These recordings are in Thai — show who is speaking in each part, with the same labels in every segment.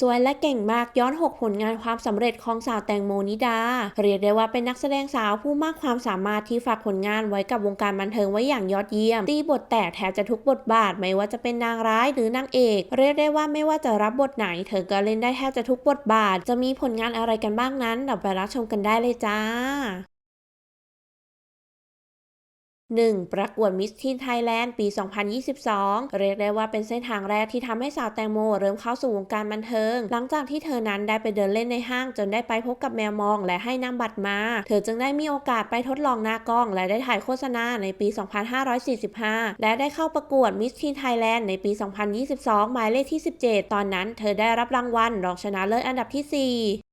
Speaker 1: สวยและเก่งมากย้อน 6 ผลงานความสำเร็จของสาวแตงโมนิดา เรียกได้ว่าเป็นนักแสดงสาวผู้มากความสามารถที่ฝากผลงานไว้กับวงการบันเทิงไว้อย่างยอดเยี่ยม ตีบทแตกแทบจะทุกบทบาทไม่ว่าจะเป็นนางร้ายหรือนางเอก เรียกได้ว่าไม่ว่าจะรับบทไหน เธอก็เล่นได้แทบจะทุกบทบาท จะมีผลงานอะไรกันบ้างนั้นเราไปรับชมกันได้เลยจ้า 1. ประกวดมิสทีนไทยแลนด์ปี 2022 เรียกได้ว่าเป็นเส้นทางแรกที่ทำให้สาวแตงโมเริ่มเข้าสู่วงการบันเทิง หลังจากที่เธอนั้นได้ไปเดินเล่นในห้างจนได้ไปพบกับแมวมองและให้นำบัตรมา เธอจึงได้มีโอกาสไปทดลองหน้ากล้อง และได้ถ่ายโฆษณาในปี 2545 และได้เข้าประกวดมิสทีนไทยแลนด์ในปี 2022 หมายเลขที่ 17 ตอนนั้นเธอได้รับรางวัลรองชนะเลิศอันดับที่ 4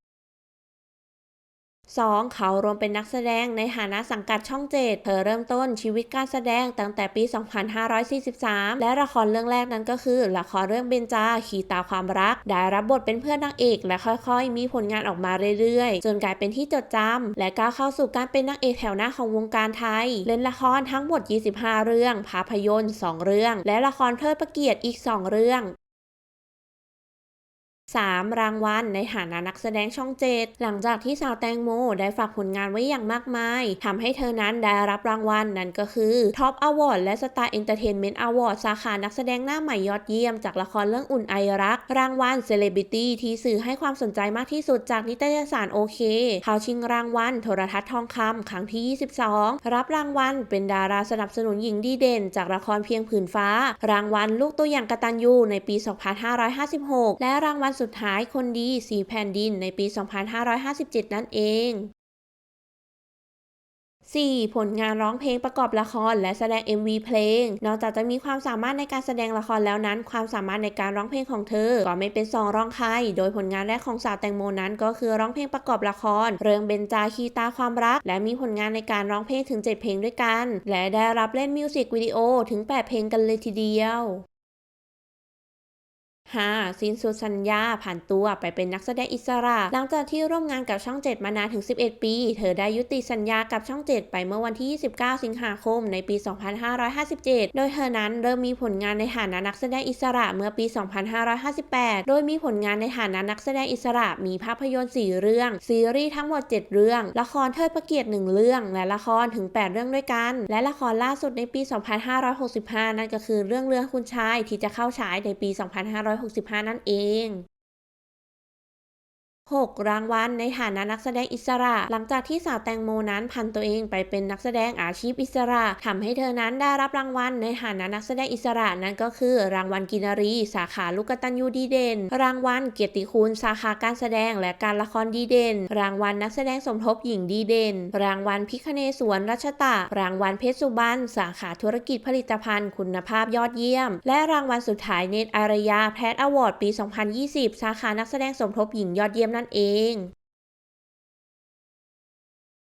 Speaker 1: 2. เขารวมเป็นนักแสดงในฐานะสังกัดช่องเจ็ดเธอเริ่มต้นชีวิตการแสดงตั้งแต่ปี 2543 และละครเรื่องแรกนั้นก็คือ ละครเรื่องเบนจาขีตาความรัก ได้รับบทเป็นเพื่อนนางเอกและค่อยๆ มีผลงานออกมาเรื่อยๆ จนกลายเป็นที่จดจำและก้าวเข้าสู่การเป็นนางเอกแถวหน้าของวงการไทย เล่นละครทั้งหมด 25 เรื่อง ภาพยนตร์ 2 เรื่อง และละครเทิดพระเกียรติอีก 2 เรื่อง 3. รางวัลในฐานะนักแสดงช่องเจ็ดหลังจากที่สาวแตงโมได้ฝากผลงานไว้อย่างมากมายทำให้เธอนั้นได้รับรางวัลนั่นก็คือ Top Award และ Star Entertainment Award สาขานักแสดงหน้าใหม่ยอดเยี่ยมจากละครเรื่องอุ่นไอรัก รางวัล Celebrity ที่สื่อให้ความสนใจมากที่สุดจากนิตยสารโอเคเขาชิงรางวัลโทรทัศน์ทองคำครั้งที่ 22 รับรางวัลเป็นดาราสนับสนุนหญิงดีเด่น จากละครเพียงผืนฟ้า รางวัลลูกตัวอย่างกตัญญูในปี 2556 และรางวัลสุดท้ายคนดีสีแผ่นดินในปี 2557 นั่นเอง 4. ผลงานร้องเพลงประกอบละครและแสดง MV เพลง นอกจากจะมีความสามารถในการแสดงละครแล้วนั้น ความสามารถในการร้องเพลงของเธอ ก็ไม่เป็นสองรองใคร โดยผลงานแรกของสาวแตงโมนั้นก็คือร้องเพลงประกอบละคร เรื่องเบนจาคีตาความรัก และมีผลงานในการร้องเพลงถึง 7 เพลงด้วยกัน และได้รับเล่นมิวสิกวิดีโอถึง 8 เพลงกันเลยทีเดียว 5. สินสุดสัญญาผ่านตัวไปเป็นนักแสดงอิสระ หลังจากที่ร่วมงานกับช่อง 7 มานานถึง 11 ปี เธอได้ยุติสัญญากับช่อง 7 ไปเมื่อวันที่ 29 สิงหาคมในปี 2557 โดยเธอนั้นเริ่มมีผลงานในฐานะนักแสดงอิสระเมื่อปี 2558 โดยมีผลงานในฐานะนักแสดงอิสระมีภาพยนตร์ 4 เรื่อง ซีรีส์ทั้งหมด 7 เรื่อง ละครเทิดพระเกียรติ 1 เรื่อง และละครถึง 8 เรื่องด้วยกัน และละครล่าสุดในปี 2565 นั่นก็คือเรื่องเรือคุณชายที่จะเข้าฉายในปี 25 2565 นั่นเอง 6. รางวัลในฐานะนักแสดงอิสระ หลังจากที่สาวแตงโมนั้นพันตัวเองไปเป็นนักแสดงอาชีพอิสระทำให้เธอนั้นได้รับรางวัลในฐานะนักแสดงอิสระนั่นก็คือ รางวัลกินรี สาขาลูกตัญญูดีเด่น รางวัลเกียรติคุณสาขาการแสดงและการละครดีเด่น รางวัลนักแสดงสมทบหญิงดีเด่น รางวัลพิคเนศวรรัชตะ รางวัลเพชรสุบรรณสาขาธุรกิจผลิตภัณฑ์ คุณภาพยอดเยี่ยม และรางวัลสุดท้ายเนตรอารยาแพทอวอร์ดปี 2020 สาขานักแสดงสมทบหญิงยอดเยี่ยมนั่นเอง